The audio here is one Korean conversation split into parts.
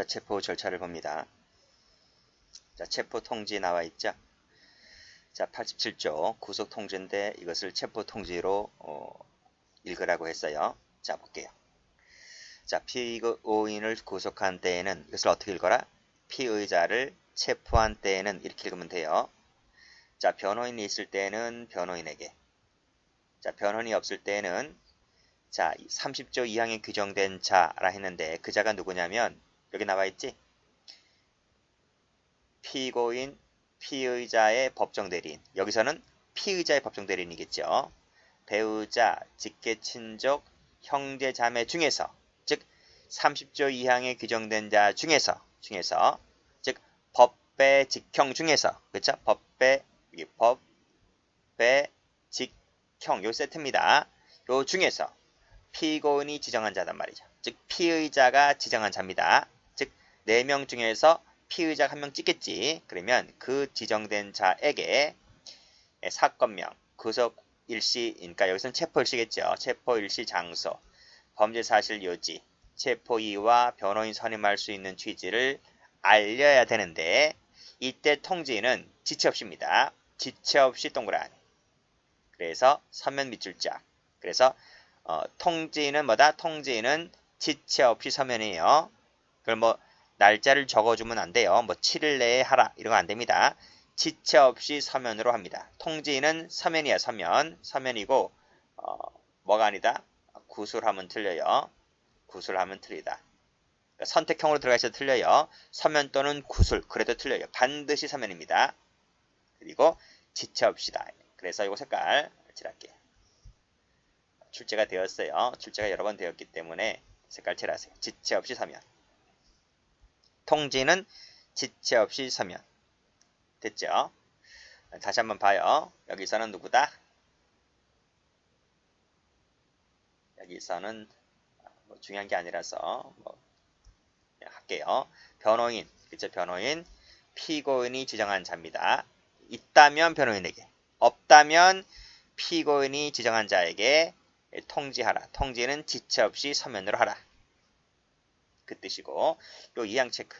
자, 체포 절차를 봅니다. 자, 체포 통지 나와 있죠? 자, 87조 구속 통지인데 이것을 체포 통지로 어, 읽으라고 했어요. 자, 볼게요. 자, 피고인을 구속한 때에는 이것을 어떻게 읽어라? 피의자를 체포한 때에는 이렇게 읽으면 돼요. 자, 변호인이 있을 때는 변호인에게. 자, 변호인이 없을 때는 자, 30조 2항에 규정된 자라 했는데 그 자가 누구냐면 여기 나와 있지? 피고인, 피의자의 법정 대리인. 여기서는 피의자의 법정 대리인이겠죠. 배우자, 직계 친족, 형제 자매 중에서 즉 30조 2항에 규정된 자 중에서 중에서 즉 법배 직형 중에서 그렇죠? 법배 여기 법배 직형 요 세트입니다. 요 중에서 피고인이 지정한 자단 말이죠. 즉 피의자가 지정한 자입니다. 즉 4명 중에서 피의자가 한명 찍겠지. 그러면 그 지정된 자에게 사건명, 구속 일시, 그러니까 여기서는 체포 일시겠죠. 체포 일시 장소, 범죄 사실 요지, 체포이와 변호인 선임할 수 있는 취지를 알려야 되는데 이때 통지는 지체 없이입니다. 지체 없이 동그라미. 그래서 서면 밑줄자. 그래서 어, 통지는 뭐다? 통지는 지체 없이 서면이에요. 그걸 뭐 날짜를 적어주면 안 돼요. 뭐 7일 내에 하라 이런 거 안 됩니다. 지체 없이 서면으로 합니다. 통지는 서면이야 서면. 서면이고 어, 뭐가 아니다? 구술하면 틀려요. 구술하면 틀리다. 그러니까 선택형으로 들어가 있어 틀려요. 서면 또는 구술 그래도 틀려요. 반드시 서면입니다. 그리고 지체 없이다. 그래서 이거 색깔 칠할게요. 출제가 되었어요. 출제가 여러 번 되었기 때문에 색깔 칠하세요. 지체 없이 서면. 통지는 지체 없이 서면. 됐죠? 다시 한번 봐요. 여기서는 누구다? 여기서는 뭐 중요한 게 아니라서 뭐 할게요. 변호인, 그죠? 변호인, 피고인이 지정한 자입니다. 있다면 변호인에게, 없다면 피고인이 지정한 자에게 통지하라. 통지는 지체 없이 서면으로 하라. 그 뜻이고 요 이항 체크.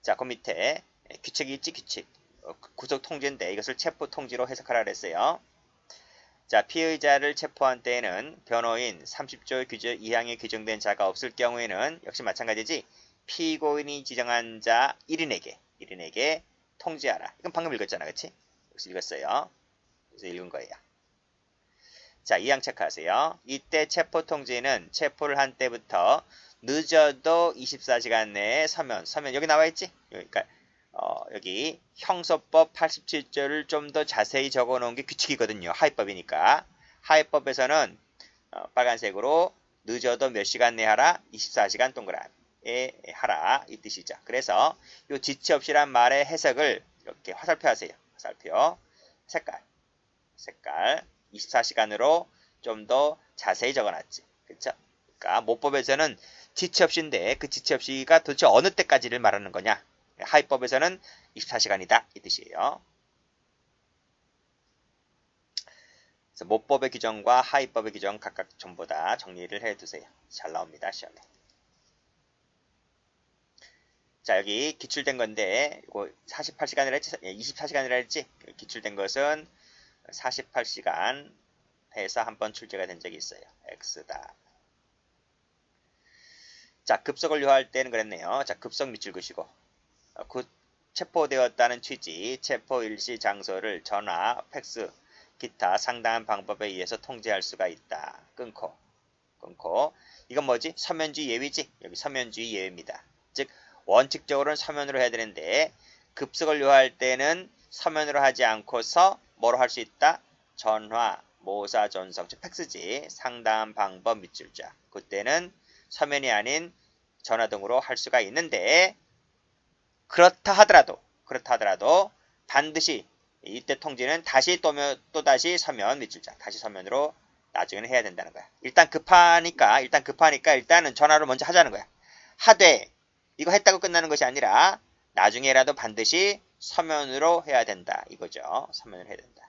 자, 그 밑에 규칙이 있지 규칙. 어, 구속 통지인데 이것을 체포 통지로 해석하라 그랬어요. 자, 피의자를 체포한 때에는 변호인 30조 규정 이항에 규정된 자가 없을 경우에는 역시 마찬가지지. 피고인이 지정한 자 1인에게 1인에게 통지하라. 이건 방금 읽었잖아. 그치? 여기서 읽었어요. 그래서 읽은 거예요. 자, 이항 체크하세요. 이때 체포 통지는 체포를 한 때부터 늦어도 24시간 내에 서면, 서면 여기 나와 있지? 그러니까 어, 여기 형소법 87조를 좀 더 자세히 적어 놓은 게 규칙이거든요. 하위법이니까. 하위법에서는 어, 빨간색으로 늦어도 몇 시간 내에 하라? 24시간 동그라미에 하라. 이 뜻이죠. 그래서 이 지체 없이란 말의 해석을 이렇게 화살표 하세요. 화살표. 색깔. 색깔. 24시간으로 좀 더 자세히 적어놨지. 그쵸? 그러니까 모법에서는 지체 없이인데 그 지체 없이가 도대체 어느 때까지를 말하는 거냐? 하위법에서는 24시간이다. 이 뜻이에요. 그래서 모법의 규정과 하위법의 규정 각각 전부 다 정리를 해두세요. 잘 나옵니다. 시험에. 자 여기 기출된 건데 이거 48시간이라 했지? 24시간이라 했지? 기출된 것은 48시간 해서 한 번 출제가 된 적이 있어요. X다. 자, 급속을 요할 때는 그랬네요. 자, 급속 밑줄 그시고 그 체포되었다는 취지, 체포 일시 장소를 전화, 팩스, 기타 상당한 방법에 의해서 통제할 수가 있다. 끊고, 끊고. 이건 뭐지? 서면주의 예외지? 여기 서면주의 예외입니다. 즉, 원칙적으로는 서면으로 해야 되는데 급속을 요할 때는 서면으로 하지 않고서 뭐로 할 수 있다? 전화, 모사, 전성, 즉 팩스지, 상담 방법 밑줄자. 그때는 서면이 아닌 전화 등으로 할 수가 있는데 그렇다 하더라도 그렇다 하더라도 반드시 이때 통지는 다시 또, 또 다시 서면 밑줄자, 다시 서면으로 나중에는 해야 된다는 거야. 일단 급하니까 일단 급하니까 일단은 전화로 먼저 하자는 거야. 하되 이거 했다고 끝나는 것이 아니라 나중에라도 반드시 서면으로 해야 된다. 이거죠. 서면을 해야 된다.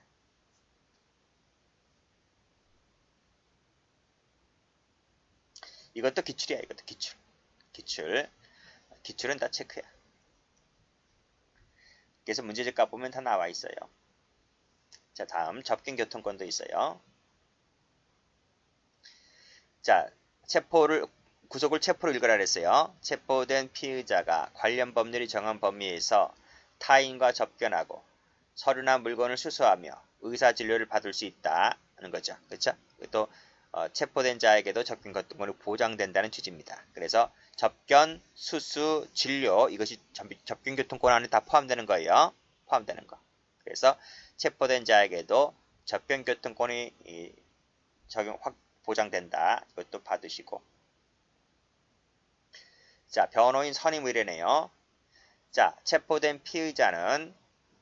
이것도 기출이야. 이것도 기출. 기출. 기출은 다 체크야. 그래서 문제집 까보면 다 나와 있어요. 자, 다음 접견교통권도 있어요. 자, 체포를 구속을 체포로 읽으라 그랬어요. 체포된 피의자가 관련 법률이 정한 범위에서 타인과 접견하고 서류나 물건을 수수하며 의사 진료를 받을 수 있다는 거죠. 그렇죠? 또 어, 체포된 자에게도 접견 거통권이 보장된다는 취지입니다. 그래서 접견, 수수, 진료 이것이 접견 교통권 안에 다 포함되는 거예요. 포함되는 거. 그래서 체포된 자에게도 접견 교통권이 적용 확 보장된다. 이것도 받으시고 자, 변호인 선임 의뢰네요. 자, 체포된 피의자는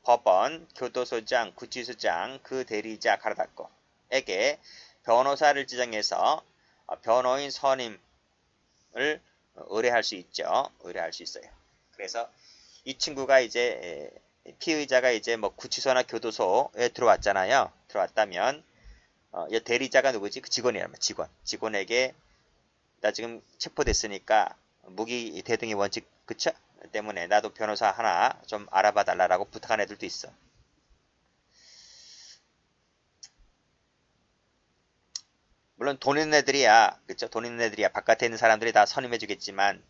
법원, 교도소장, 구치소장, 그 대리자 가로닫고에게 변호사를 지정해서 어, 변호인 선임을 의뢰할 수 있죠. 의뢰할 수 있어요. 그래서 이 친구가 이제 피의자가 이제 뭐 구치소나 교도소에 들어왔잖아요. 들어왔다면 어, 대리자가 누구지? 그 직원이라면 직원. 직원에게 나 지금 체포됐으니까 무기 대등의 원칙 그쵸? 때문에 나도 변호사 하나 좀 알아봐 달라고 부탁한 애들도 있어. 물론 돈 있는 애들이야. 그쵸? 돈 있는 애들이야. 바깥에 있는 사람들이 다 선임해 주겠지만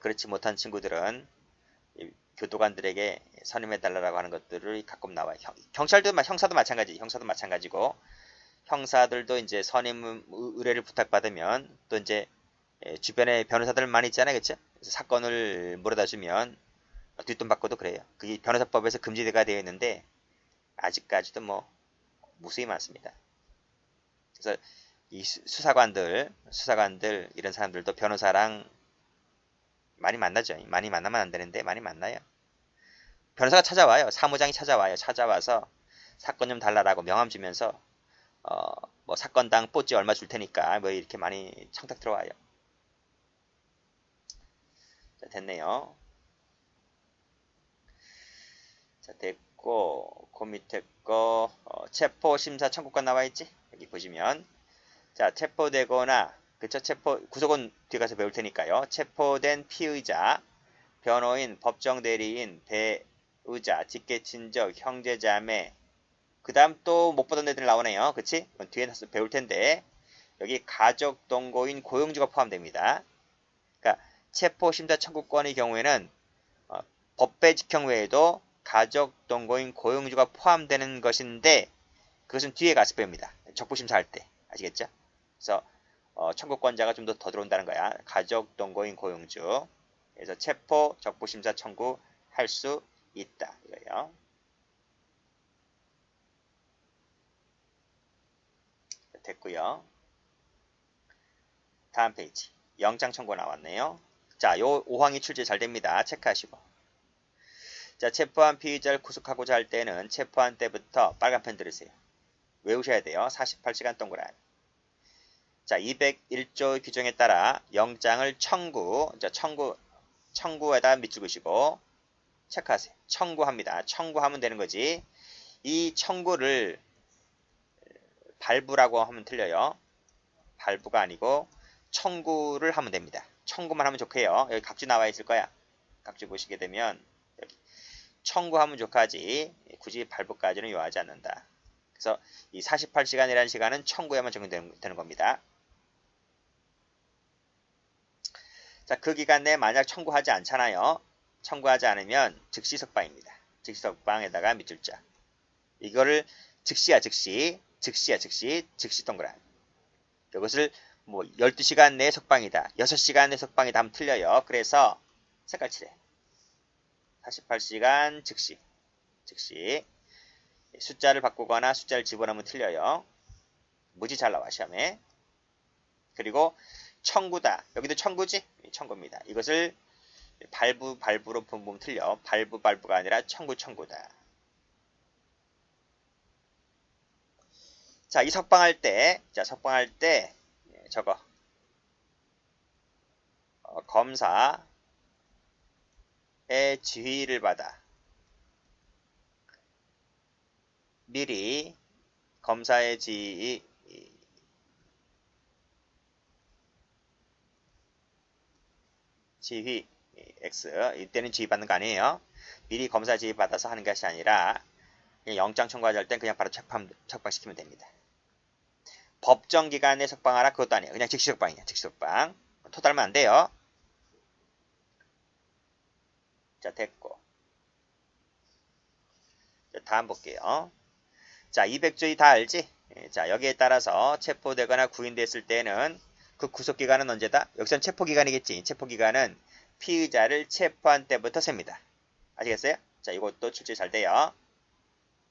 그렇지 못한 친구들은 교도관들에게 선임해 달라고 하는 것들을 가끔 나와요. 경 찰도 형사도 마찬가지. 형사도 마찬가지고 형사들도 이제 선임 의뢰를 부탁받으면 또 이제 예, 주변에 변호사들 많이 있잖아요. 그쵸? 사건을 물어다 주면 뒷돈 받고도 그래요. 그게 변호사법에서 금지가 되어 있는데 아직까지도 뭐 무수히 많습니다. 그래서 이 수사관들, 수사관들 이런 사람들도 변호사랑 많이 만나죠. 많이 만나면 안 되는데 많이 만나요. 변호사가 찾아와요. 사무장이 찾아와요. 찾아와서 사건 좀 달라라고 명함 주면서 어, 뭐 사건당 뽀찌 얼마 줄 테니까 뭐 이렇게 많이 청탁 들어와요. 자, 됐네요. 자, 됐고, 그 밑에 거, 어, 체포심사 청구권 나와있지? 여기 보시면. 자, 체포되거나, 그쵸? 체포, 구속은 뒤에 가서 배울 테니까요. 체포된 피의자, 변호인, 법정 대리인, 배의자, 직계 친적, 형제 자매, 그 다음 또 못 보던 애들 나오네요. 그치? 뒤에 가서 배울 텐데, 여기 가족, 동거인, 고용주가 포함됩니다. 그러니까 체포 심사 청구권의 경우에는 어, 법배 직형 외에도 가족, 동거인, 고용주가 포함되는 것인데 그것은 뒤에 가서 배웁니다. 적부 심사 할 때 아시겠죠? 그래서 어, 청구권자가 좀 더 더 들어온다는 거야. 가족, 동거인, 고용주. 그래서 체포, 적부 심사 청구할 수 있다 이거예요. 됐고요. 다음 페이지. 영장 청구 나왔네요. 자, 요 5항이 출제 잘 됩니다. 체크하시고. 자, 체포한 피의자를 구속하고자 할 때는 체포한 때부터 빨간 펜 들으세요. 외우셔야 돼요. 48시간 동그란. 자, 201조 규정에 따라 영장을 청구, 자, 청구, 청구에다 밑줄 그시고 체크하세요. 청구합니다. 청구하면 되는 거지. 이 청구를 발부라고 하면 틀려요. 발부가 아니고 청구를 하면 됩니다. 청구만 하면 좋게요. 여기 각주 나와 있을 거야. 각주 보시게 되면 여기 청구하면 좋하지 굳이 발부까지는 요하지 않는다. 그래서 이 48시간이라는 시간은 청구에만 적용되는 겁니다. 자, 그 기간 내에 만약 청구하지 않잖아요. 청구하지 않으면 즉시 석방입니다. 즉시 석방에다가 밑줄 자. 이거를 즉시야 즉시, 즉시야 즉시, 즉시 동그란. 이것을 뭐 12시간 내 석방이다. 6시간 내 석방이다 하면 틀려요. 그래서 색깔 칠해. 48시간 즉시. 즉시. 숫자를 바꾸거나 숫자를 집어넣으면 틀려요. 무지 잘 나와 시험에. 그리고 청구다. 여기도 청구지? 청구입니다. 이것을 발부 발부로 보면 틀려. 발부 발부가 아니라 청구 청구다. 자, 이 석방할 때, 자, 석방할 때 저거 어, 검사의 지휘를 받아. 미리 검사의 지휘. 지휘 X. 이때는 지휘받는 거 아니에요. 미리 검사 지휘받아서 하는 것이 아니라 영장 청구할 땐 그냥 바로 책방, 책방시키면 됩니다. 법정 기간에 석방하라 그것도 아니에요. 그냥 즉시 석방이냐 즉시 석방. 토달면 안 돼요. 자 됐고 자, 다음 볼게요. 자 200조이 다 알지? 예, 자 여기에 따라서 체포되거나 구인됐을 때는 그 구속기간은 언제다? 여기선 체포기간이겠지. 체포기간은 피의자를 체포한 때부터 셉니다. 아시겠어요? 자 이것도 출제 잘 돼요.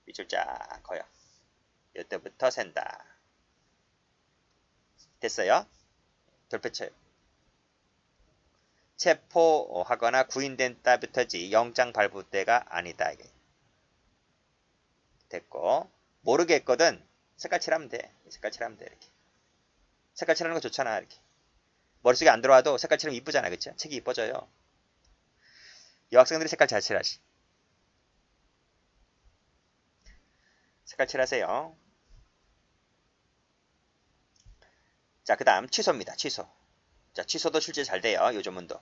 밑줄 쫙 커요. 이때부터 센다. 됐어요? 돌패쳐요. 체포하거나 구인된 때부터지 영장 발부 때가 아니다. 이게. 됐고 모르겠거든 색깔 칠하면 돼. 색깔 칠하면 돼 이렇게. 색깔 칠하는 거 좋잖아 이렇게. 머릿속에 안 들어와도 색깔 칠하면 이쁘잖아 그쵸? 책이 이뻐져요. 여학생들이 색깔 잘 칠하지. 색깔 칠하세요. 자, 그 다음 취소입니다. 취소. 자, 취소도 실제 잘 돼요. 요즘은도.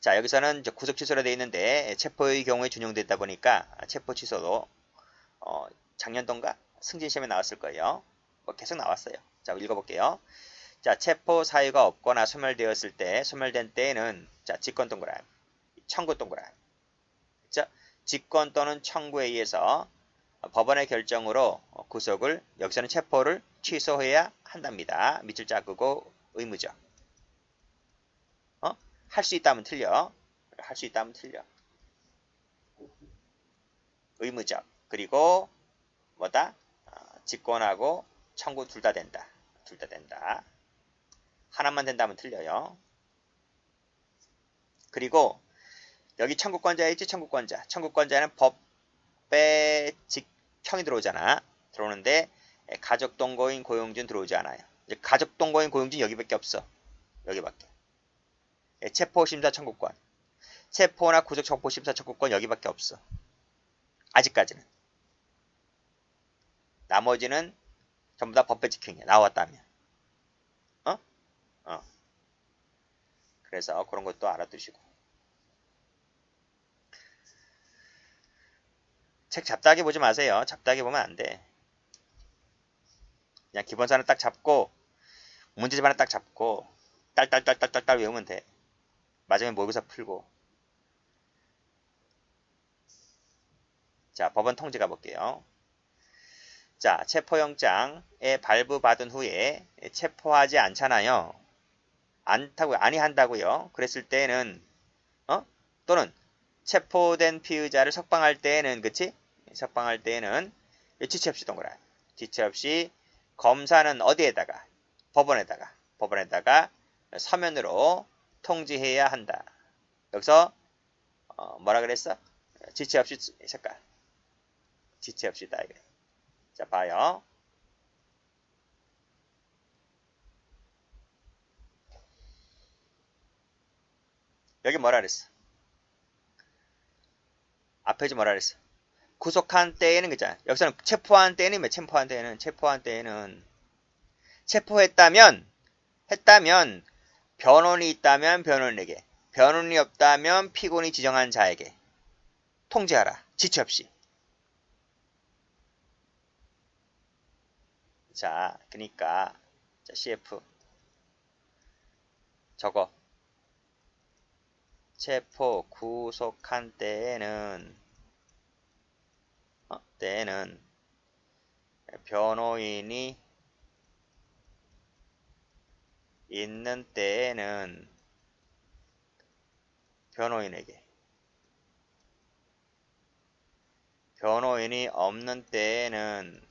자, 여기서는 구속 취소로 되어 있는데 체포의 경우에 준용되다 보니까 체포 취소도 어, 작년동가 승진 시험에 나왔을 거예요. 뭐 계속 나왔어요. 자, 읽어볼게요. 자, 체포 사유가 없거나 소멸되었을 때, 소멸된 때에는 자, 직권 동그라미, 청구 동그라미. 자, 직권 또는 청구에 의해서 법원의 결정으로 구속을 여기서는 체포를 취소해야 한답니다. 밑줄 자르고 의무죠. 어? 할 수 있다면 틀려. 할 수 있다면 틀려. 의무적. 그리고 뭐다? 어, 직권하고 청구 둘 다 된다. 둘 다 된다. 하나만 된다면 틀려요. 그리고 여기 청구권자 있지 청구권자. 청구권자는 법의 직 형이 들어오잖아. 들어오는데 가족 동거인 고용준 들어오지 않아요. 이제 가족 동거인 고용준 여기밖에 없어. 여기밖에. 체포 심사 청구권. 체포나 구속 촉포 심사 청구권 여기밖에 없어. 아직까지는. 나머지는 전부 다 법배 직행이야. 나왔다면. 어? 어. 그래서 그런 것도 알아두시고. 책 잡다하게 보지 마세요. 잡다하게 보면 안 돼. 그냥 기본사는 딱 잡고 문제집 하나 딱 잡고 딸딸딸딸딸딸 외우면 돼. 맞으면 모의고사 풀고. 자, 법원 통지 가볼게요. 자, 체포영장에 발부받은 후에 체포하지 않잖아요. 않다고 아니 한다고요. 그랬을 때는 어? 또는 체포된 피의자를 석방할 때에는 그치? 석방할 때에는 지체 없이 동그라. 지체 없이 검사는 어디에다가 법원에다가 법원에다가 서면으로 통지해야 한다. 여기서 어, 뭐라 그랬어? 지체 없이 색깔. 지체 없이 다 이거. 자, 봐요. 여기 뭐라 그랬어? 앞에 지 뭐라 그랬어? 구속한 때에는 그잖아. 여기서는 체포한 때는 왜 체포한 때에는 체포한 때에는 체포했다면 했다면 변론이 있다면 변론에게 변론이 없다면 피고인이 지정한 자에게 통지하라. 지체 없이. 자, 그러니까 자, CF 저거 체포 구속한 때에는 어, 때에는 변호인이 있는 때에는 변호인에게 변호인이 없는 때에는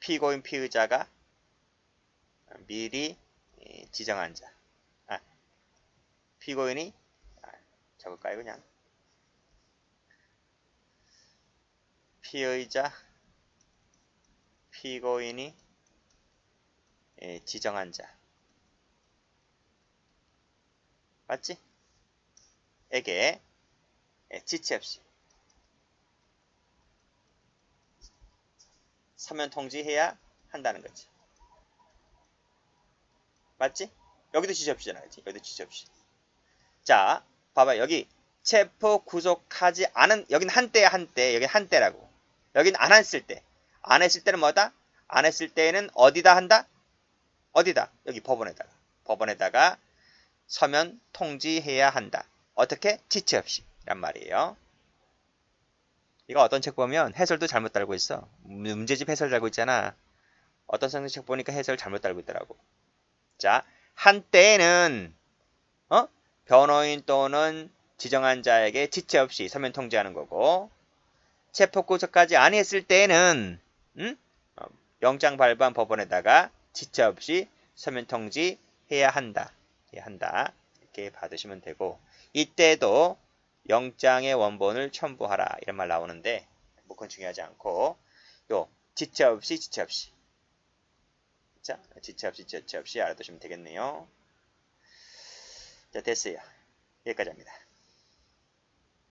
피고인 피의자가 미리 지정한 자. 아, 피고인이 아, 적을까요 그냥 피의자 피고인이 지정한 자 맞지? 에게 지체 없이 서면 통지해야 한다는 거지. 맞지? 여기도 지체 없이 전화하지. 여기도 지체 없이. 자, 봐봐. 여기 체포 구속하지 않은 여긴 한때야 한때. 여긴 한때라고. 여긴 안 했을 때. 안 했을 때는 뭐다? 안 했을 때에는 어디다 한다? 어디다? 여기 법원에다가. 법원에다가 서면 통지해야 한다. 어떻게? 지체 없이. 란 말이에요. 이거 어떤 책 보면 해설도 잘못 달고 있어. 문제집 해설 달고 있잖아. 어떤 선생님 책 보니까 해설 잘못 달고 있더라고. 자, 한때는 어? 변호인 또는 지정한 자에게 지체 없이 서면 통지하는 거고 체포 구속까지 안 했을 때는 음? 어, 영장 발부한 법원에다가 지체 없이 서면 통지해야 한다. 해야 한다. 이렇게 받으시면 되고 이때도 영장의 원본을 첨부하라 이런 말 나오는데 뭐 그건 중요하지 않고 요 지체 없이 지체 없이 자 지체 없이 지체 없이 알아두시면 되겠네요. 자 됐어요. 여기까지 합니다.